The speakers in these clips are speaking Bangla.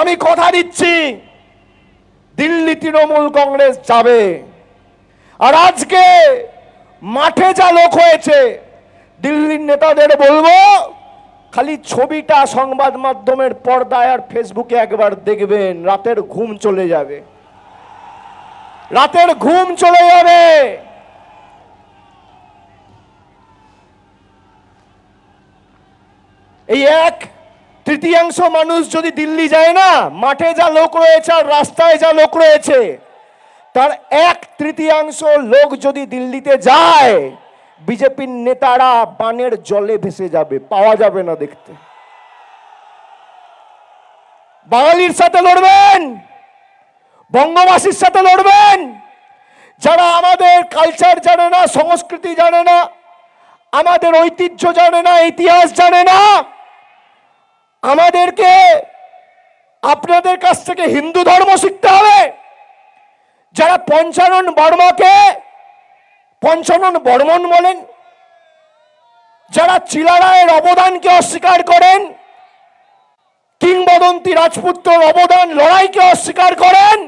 আমি কথা দিচ্ছি। দিল্লি তৃণমূল কংগ্রেস যাবে। আর আজকে মাঠে যা লোক হয়েছে, দিল্লির নেতাদের বলব, খালি ছবিটা সংবাদ মাধ্যমের পর্দায় আর ফেসবুকে একবার দেখবেন, রাতের ঘুম চলে যাবে। রাতের ঘুম চলে যাবে। এই এক তৃতীয়াংশ মানুষ যদি দিল্লি যায় না, মাঠে যা লোক রয়েছে আর রাস্তায় যা লোক রয়েছে, তার এক তৃতীয়াংশ লোক যদি দিল্লিতে যায়, বিজেপির নেতারা বানের জলে ভেসে যাবে, পাওয়া যাবে না দেখতে। বাঙালির সাথে লড়বেন, বঙ্গবাসীর সাথে লড়বেন, যারা আমাদের কালচার জানে না, সংস্কৃতি জানে না, আমাদের ঐতিহ্য জানে না, ইতিহাস জানে না আমাদেরকে আপনাদের কাছ থেকে হিন্দু ধর্ম শিখতে হবে। যারা পঞ্চানন বর্মাকে, পঞ্চানন বর্মন বলেন, যারা চিলারায়ের অবদানকে অস্বীকার করেন, কিংবদন্তি রাজপুত্রর অবদান লড়াইকে অস্বীকার করেন,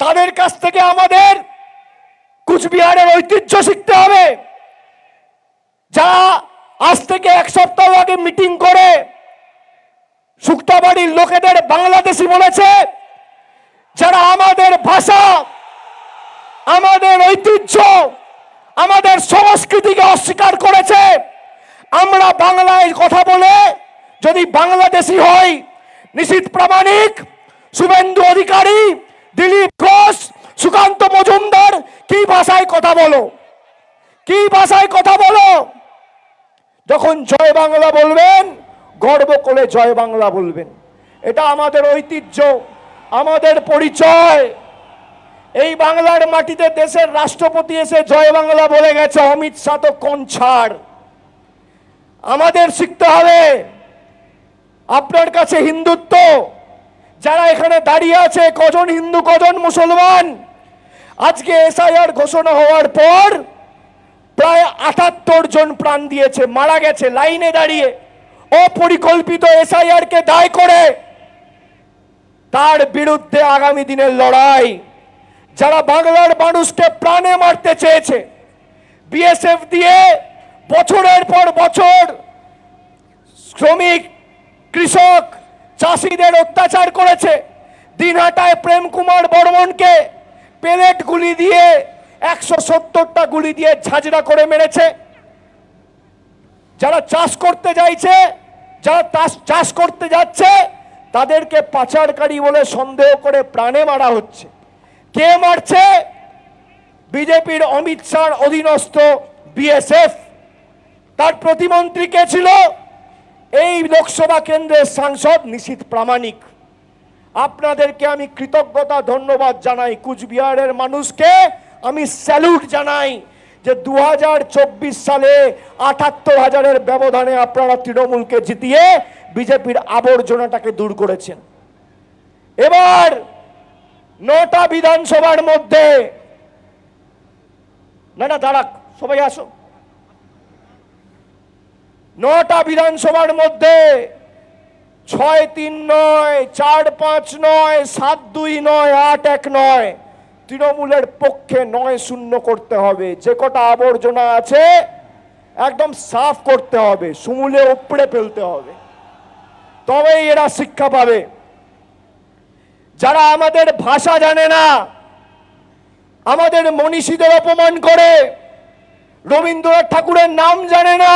তাদের কাছ থেকে আমাদের কুচবিহারের ঐতিহ্য শিখতে হবে। যারা আজ থেকে এক সপ্তাহ আগে মিটিং করে শুক্তাবাড়ির লোকেদের বাংলাদেশি বলেছে, যারা আমাদের ভাষা, আমাদের ঐতিহ্য, আমাদের সংস্কৃতিকে অস্বীকার করেছে, আমরা বাংলায় কথা বলে যদি বাংলাদেশি হই, নিশীত প্রামাণিক শুভেন্দু অধিকারী, দিলীপ ঘোষ, সুকান্ত মজুমদার, কি ভাষায় কথা বলো? কি ভাষায় কথা বলো? যখন জয় বাংলা বলবেন গর্ব করে জয় বাংলা বলবেন। এটা আমাদের ঐতিহ্য, আমাদের পরিচয়। এই বাংলার মাটিতে দেশের রাষ্ট্রপতি এসে জয় বাংলা বলে গেছে, অমিত শাহ তো কোন ছাড় আমাদের শিখতে হবে, আপনার কাছে হিন্দুত্ব। যারা এখানে দাঁড়িয়ে আছে, কজন হিন্দু, কজন মুসলমান? আজকে এসআইআর ঘোষণা হওয়ার পর প্রায় আটাত্তর জন প্রাণ দিয়েছে, মারা গেছে, লাইনে দাঁড়িয়ে। অপরিকল্পিত এসআইআর কে দায় করে তার বিরুদ্ধে আগামী দিনের লড়াই। যারা বাংলার মানুষকে প্রাণে মারতে চেয়েছে বিএসএফ দিয়ে বছরের পর বছর শ্রমিক, কৃষক, চাষিদের অত্যাচার করেছে। দিনহাটায় প্রেম কুমার বর্মনকে পেলেট গুলি দিয়ে একশো সত্তরটা গুলি দিয়ে ঝাঁঝরা করে মেরেছে। যারা চাষ করতে যাইছে, যারা চাষ করতে যাচ্ছে, তাদেরকে পাচারকারী বলে সন্দেহ করে প্রাণে মারা হচ্ছে। কে মারছে? বিজেপির অমিত শাহর অধীনস্থ বিএসএফ। তার প্রতিমন্ত্রী কে ছিল? এই লোকসভা কেন্দ্রের সাংসদ নিশীত প্রামাণিক। আপনাদেরকে আমি কৃতজ্ঞতা, ধন্যবাদ জানাই কুচবিহারের মানুষকে। আমি স্যালুট জানাই যে দু হাজার চব্বিশ সালে আটাত্তর হাজারের ব্যবধানে আপনারা তৃণমূলকে জিতিয়ে বিজেপির আবর্জনাটাকে দূর করেছেন। এবার নটা বিধানসভার মধ্যে না না, দাঁড়াক, সবাই আসো। নটা বিধানসভার মধ্যে ছয় তিন নয়, চার পাঁচ নয়, সাত দুই নয়, আট এক নয় তৃণমূলের পক্ষে নয় শূন্য করতে হবে। যে কটা আবর্জনা আছে, একদম সাফ করতে হবে, সুমূলে উপড়ে ফেলতে হবে। তবেই এরা শিক্ষা পাবে। যারা আমাদের ভাষা জানে না, আমাদের মনীষীদের অপমান করে, রবীন্দ্রনাথ ঠাকুরের নাম জানে না,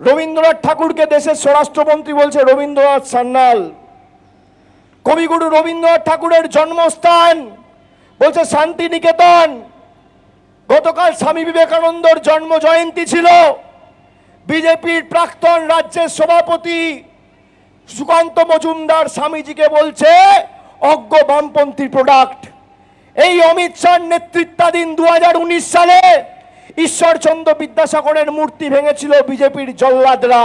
রবীন্দ্রনাথ ঠাকুরকে দেশের স্বরাষ্ট্রমন্ত্রী বলছে রবীন্দ্রনাথ সান্যাল। কবিগুরু রবীন্দ্রনাথ ঠাকুরের জন্মস্থান বলছে, শান্তিনিকেতন। গতকাল স্বামী বিবেকানন্দর জন্ম জয়ন্তী ছিল। বিজেপির প্রাক্তন রাজ্যের সভাপতি সুকান্ত মজুমদার স্বামীজিকে বলছে, অজ্ঞ বামপন্থী প্রোডাক্ট এই অমিত শাহ নেতৃত্বাধীন দু হাজার উনিশ সালে ঈশ্বরচন্দ্র বিদ্যাসাগরের মূর্তি ভেঙেছিল বিজেপির জল্লাদরা।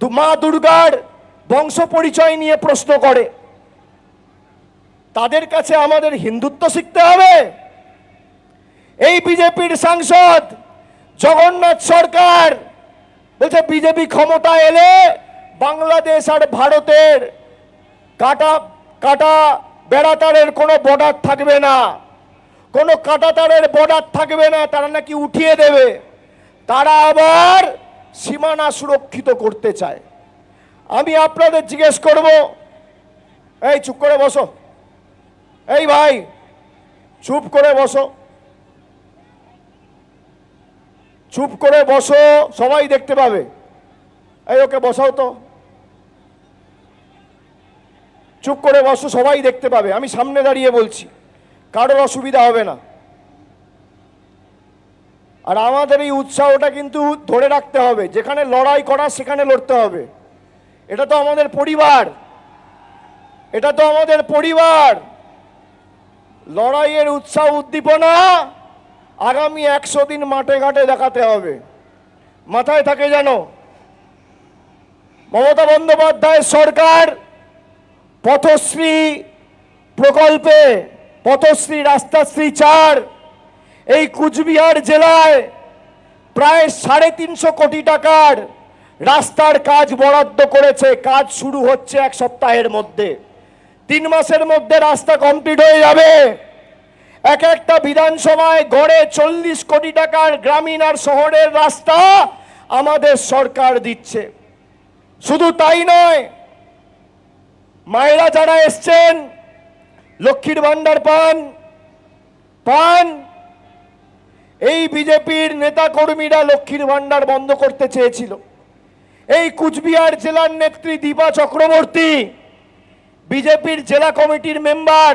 মা দুর্গার বংশ পরিচয় নিয়ে প্রশ্ন করে। তাদের কাছে আমাদের হিন্দুত্ব শিখতে হবে। এই বিজেপির সাংসদ জগন্নাথ সরকার বলছে, বিজেপি ক্ষমতা এলে বাংলাদেশ আর ভারতের কাটা কাটা বেড়াতারের কোনো বর্ডার থাকবে না। কোনো কাটাতারের বর্ডার থাকবে না, তারা নাকি উঠিয়ে দেবে। তারা আবার সীমানা সুরক্ষিত করতে চায়। আমি আপনাদের জিজ্ঞেস করব, এই চুপ করে বসো। এই ভাই, চুপ করে বসো। চুপ করে বসো, সবাই দেখতে পাবে। এই ওকে বসাও তো। চুপ করে বসো, সবাই দেখতে পাবে। আমি সামনে দাঁড়িয়ে বলছি, কারোর অসুবিধা হবে না। আর আমাদের এই উৎসাহটা কিন্তু ধরে রাখতে হবে। যেখানে লড়াই করা, সেখানে লড়তে হবে। এটা তো আমাদের পরিবার। এটা তো আমাদের পরিবার। লড়াইয়ের উৎসাহ উদ্দীপনা আগামী একশো দিন মাঠে ঘাটে দেখাতে হবে। মাথায় থাকে যেন মমতা বন্দ্যোপাধ্যায় সরকার পথশ্রী প্রকল্পে, পথশ্রী রাস্তাশ্রী চার, এই কুচবিহার জেলায় প্রায় সাড়ে তিনশো কোটি টাকার রাস্তার কাজ বরাদ্দ করেছে। কাজ শুরু হচ্ছে এক সপ্তাহের মধ্যে। তিন মাসের মধ্যে রাস্তা কমপ্লিট হয়ে যাবে। এক একটা বিধানসভায় গড়ে চল্লিশ কোটি টাকার গ্রামীণ আর শহরের রাস্তা আমাদের সরকার দিচ্ছে। শুধু তাই নয়, মায়েরা যারা এসছেন, লক্ষ্মীর ভাণ্ডার পান পান, এই বিজেপির নেতা কর্মীরা লক্ষ্মীর ভাণ্ডার বন্ধ করতে চেয়েছিল। এই কুচবিহার জেলার নেত্রী দীপা চক্রবর্তী বিজেপির জেলা কমিটির মেম্বার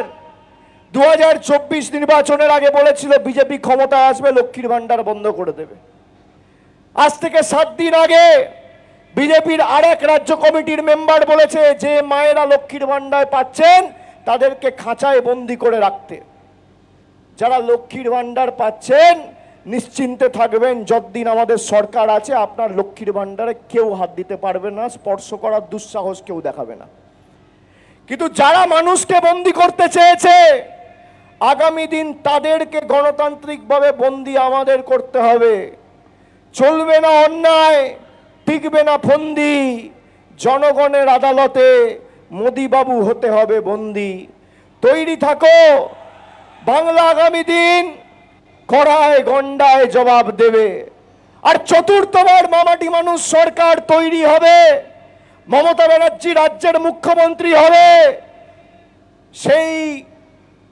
দু হাজার চব্বিশ নির্বাচনের আগে বলেছিল বিজেপি ক্ষমতায় আসবে, লক্ষ্মীর ভাণ্ডার বন্ধ করে দেবে। আজ থেকে সাত দিন আগে বিজেপির আরেক রাজ্য কমিটির মেম্বার বলেছে, যে মায়েরা লক্ষ্মীর ভাণ্ডার পাচ্ছেন, তাদেরকে খাঁচায় বন্দি করে রাখতে। যারা লক্ষ্মীর ভাণ্ডার পাচ্ছেন, নিশ্চিন্তে থাকবেন, যতদিন আমাদের সরকার আছে, আপনার লক্ষ্মীর ভাণ্ডারে কেউ হাত দিতে পারবে না, স্পর্শ করার দুঃসাহস কেউ দেখাবে না। কিন্তু যারা মানুষকে বন্দি করতে চেয়েছে, আগামী দিন তাদেরকে গণতান্ত্রিকভাবে বন্দি আমাদের করতে হবে। চলবে না অন্যায়, টিকবে না ফন্দি। জনগণের আদালতে মোদিবাবু হতে হবে বন্দি। তৈরি থাকো। বাংলা আগামী দিন কড়ায় গন্ডায় জবাব দেবে। আর চতুর্থবার মামাটি মানুষ সরকার তৈরি হবে। মমতা ব্যানার্জি রাজ্যের মুখ্যমন্ত্রী হবে। সেই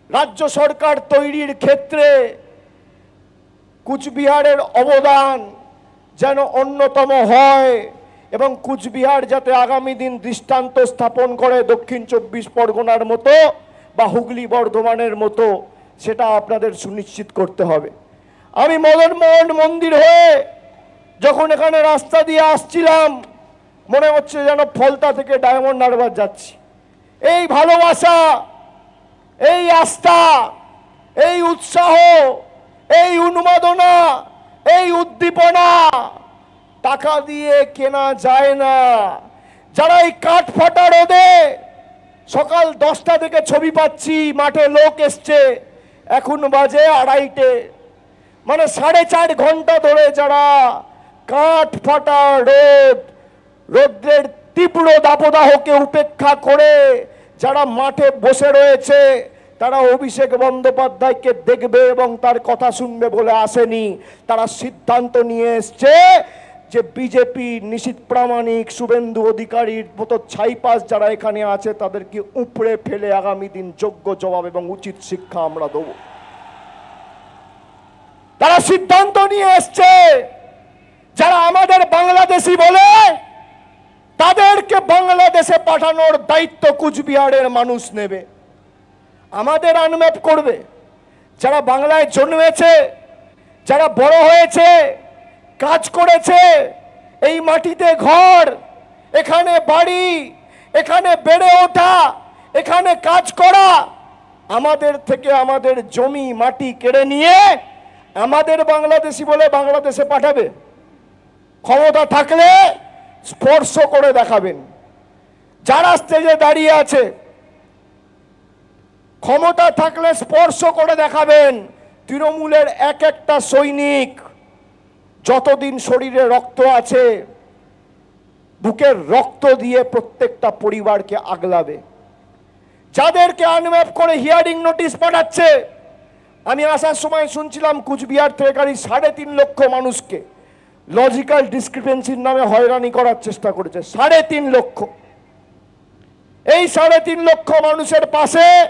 রাজ্য সরকার তৈরির ক্ষেত্রে কুচবিহারের অবদান যেন অন্যতম হয় এবং কুচবিহার যাতে আগামী দিন দৃষ্টান্ত স্থাপন করে দক্ষিণ চব্বিশ পরগনার মতো বা হুগলি বর্ধমানের মতো, সেটা আপনাদের সুনিশ্চিত করতে হবে। আমি মদন মোহন মন্দির হয়ে যখন এখানে রাস্তা দিয়ে আসছিলাম মনে হচ্ছে যেন ফলতা থেকে ডায়মন্ড হারবার যাচ্ছি। এই ভালোবাসা, এই আস্থা, এই উৎসাহ, এই উন্মাদনা, এই উদ্দীপনা টাকা দিয়ে কেনা যায় না। যারা এই কাঠ ফাটা রোদে সকাল দশটা থেকে ছবি পাচ্ছি, মাঠে লোক এসছে, এখন বাজে আড়াইটে। মানে সাড়ে চার ঘণ্টা ধরে যারা কাঠ ফাটা রোদ রৌদ্রের তীব্র দাবদাহকে উপেক্ষা করে যারা মাঠে বসে রয়েছে, তারা অভিষেক বন্দ্যোপাধ্যায়কে দেখবে এবং তার কথা শুনবে বলে আসেনি। তারা সিদ্ধান্ত নিয়ে এসছে যে বিজেপি নিশীত প্রামাণিক শুভেন্দু অধিকারীর মতো ছাইপাস যারা এখানে আছে, তাদেরকে উপড়ে ফেলে আগামী দিন যোগ্য জবাব এবং উচিত শিক্ষা আমরা দেবো। তারা সিদ্ধান্ত নিয়ে এসছে, যারা আমাদের বাংলাদেশি বলে তাদেরকে বাংলাদেশে পাঠানোর দায়িত্ব কুচবিহারের মানুষ নেবে। আমাদের আনম্যাপ করবে। যারা বাংলায় জন্মেছে, যারা বড় হয়েছে, কাজ করেছে, এই মাটিতে ঘর, এখানে বাড়ি, এখানে বেড়ে ওঠা, এখানে কাজ করা, আমাদের থেকে আমাদের জমি, মাটি কেড়ে নিয়ে আমাদের বাংলাদেশি বলে বাংলাদেশে পাঠাবে। ক্ষমতা থাকলে স্পর্শ করে দেখাবেন। যারা স্টেজে দাঁড়িয়ে আছে, ক্ষমতা থাকলে স্পর্শ করে দেখাবেন তৃণমূলের এক একটা সৈনিক। যতদিন শরীরে রক্ত আছে, বুকের রক্ত দিয়ে প্রত্যেকটা পরিবারকে আগলাবে। যাদেরকে আনম্যাপ করে হিয়ারিং নোটিশ পাঠাচ্ছে, আমি আসার সময় শুনছিলাম কুচবিহার থেকে সাড়ে তিন লক্ষ মানুষকে। লজিক্যাল ডিসক্রিপেন্সির নামে হয়রানি করার চেষ্টা করেছে। সাড়ে তিন লক্ষ। এই সাড়ে তিন লক্ষ মানুষের পাশে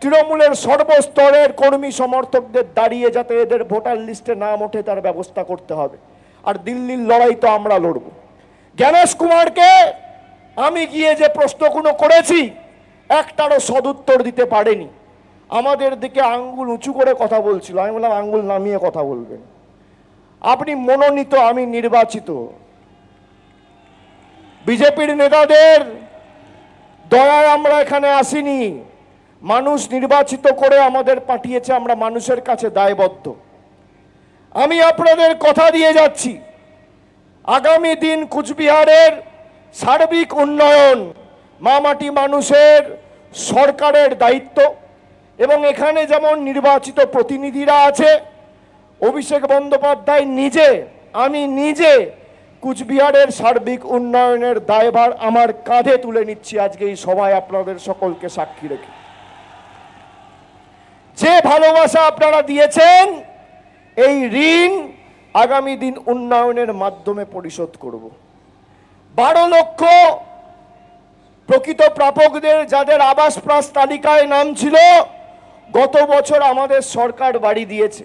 তৃণমূলের সর্বস্তরের কর্মী সমর্থকদের দাঁড়িয়ে যাতে এদের ভোটার লিস্টে নাম ওঠে, তার ব্যবস্থা করতে হবে। আর দিল্লির লড়াই তো আমরা লড়ব। জ্ঞানেশ কুমারকে আমি গিয়ে যে প্রশ্নগুলো করেছি, একটারও সদুত্তর দিতে পারেনি। আমাদের দিকে আঙ্গুল উঁচু করে কথা বলছিল। আমি বললাম, আঙ্গুল নামিয়ে কথা বলবেন। আপনি মনোনীত, আমি নির্বাচিত। বিজেপির নেতাদের দয়ায় আমরা এখানে আসিনি। মানুষ নির্বাচিত করে আমাদের পাঠিয়েছে, আমরা মানুষের কাছে দায়বদ্ধ। আমি আপনাদের কথা দিয়ে যাচ্ছি। আগামী দিন কুচবিহারের সার্বিক উন্নয়ন মামাটি মানুষের সরকারের দায়িত্ব এবং এখানে যেমন নির্বাচিত প্রতিনিধিরা আছে অভিষেক বন্দ্যোপাধ্যায় নিজে, আমি নিজে কুচবিহারের সার্বিক উন্নয়নের দায়ভার আমার কাঁধে তুলে নিচ্ছি আজকে এই সভায় আপনাদের সকলকে সাক্ষী রেখে। যে ভালোবাসা আপনারা দিয়েছেন, এই ঋণ আগামী দিন উন্নয়নের মাধ্যমে পরিশোধ করব। বারো লক্ষ প্রকৃত প্রাপকদের যাদের আবাস প্রাস তালিকায় নাম ছিল, গত বছর আমাদের সরকার বাড়ি দিয়েছে।